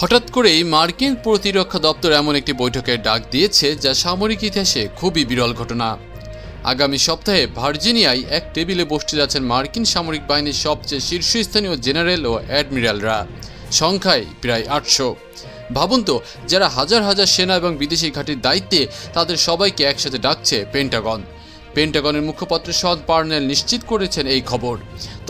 হঠাৎ করেই মার্কিন প্রতিরক্ষা দপ্তর এমন একটি বৈঠকের ডাক দিয়েছে যা সামরিক ইতিহাসে খুবই বিরল ঘটনা। আগামী সপ্তাহে ভার্জিনিয়ায় এক টেবিলে বসতে যাচ্ছেন মার্কিন সামরিক বাহিনীর সবচেয়ে শীর্ষস্থানীয় জেনারেল ও অ্যাডমিরালরা। সংখ্যায় প্রায় আটশো। ভাবুন তো, যারা হাজার হাজার সেনা এবং বিদেশি ঘাঁটির দায়িত্বে, তাদের সবাইকে একসাথে ডাকছে পেন্টাগন। পেন্টাগনের মুখপাত্র সদ পার্নেল নিশ্চিত করেছেন এই খবর।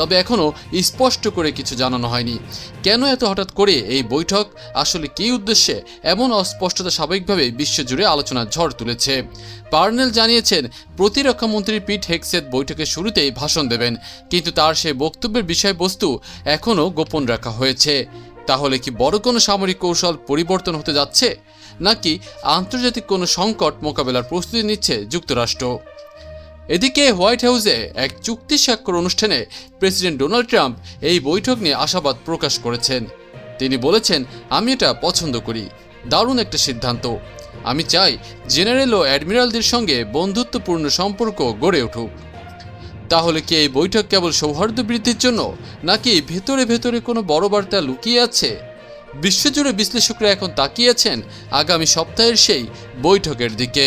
তবে এখনও স্পষ্ট করে কিছু জানানো হয়নি। কেন এত হঠাৎ করে এই বৈঠক? আসলে কী উদ্দেশ্যে? এমন অস্পষ্টতা স্বাভাবিকভাবে বিশ্বজুড়ে আলোচনার ঝড় তুলেছে। পার্নেল জানিয়েছেন, প্রতিরক্ষা মন্ত্রী পিট হেক্সেত বৈঠকের শুরুতেই ভাষণ দেবেন, কিন্তু তার সেই বক্তব্যের বিষয়বস্তু এখনও গোপন রাখা হয়েছে। তাহলে কি বড় কোনো সামরিক কৌশল পরিবর্তন হতে যাচ্ছে? নাকি আন্তর্জাতিক কোনো সংকট মোকাবেলার প্রস্তুতি নিচ্ছে যুক্তরাষ্ট্র? এদিকে হোয়াইট হাউসে এক চুক্তি স্বাক্ষর অনুষ্ঠানে প্রেসিডেন্ট ডোনাল্ড ট্রাম্প এই বৈঠক নিয়ে আশাবাদ প্রকাশ করেছেন। তিনি বলেছেন, আমি এটা পছন্দ করি। দারুণ একটা সিদ্ধান্ত। আমি চাই জেনারেল ও অ্যাডমিরালদের সঙ্গে বন্ধুত্বপূর্ণ সম্পর্ক গড়ে উঠুক। তাহলে কি এই বৈঠক কেবল সৌহার্দ্য বৃদ্ধির জন্য, নাকি ভেতরে ভেতরে কোনো বড় বার্তা লুকিয়ে আছে? বিশ্বজুড়ে বিশ্লেষকরা এখন তাকিয়েছেন আগামী সপ্তাহের সেই বৈঠকের দিকে।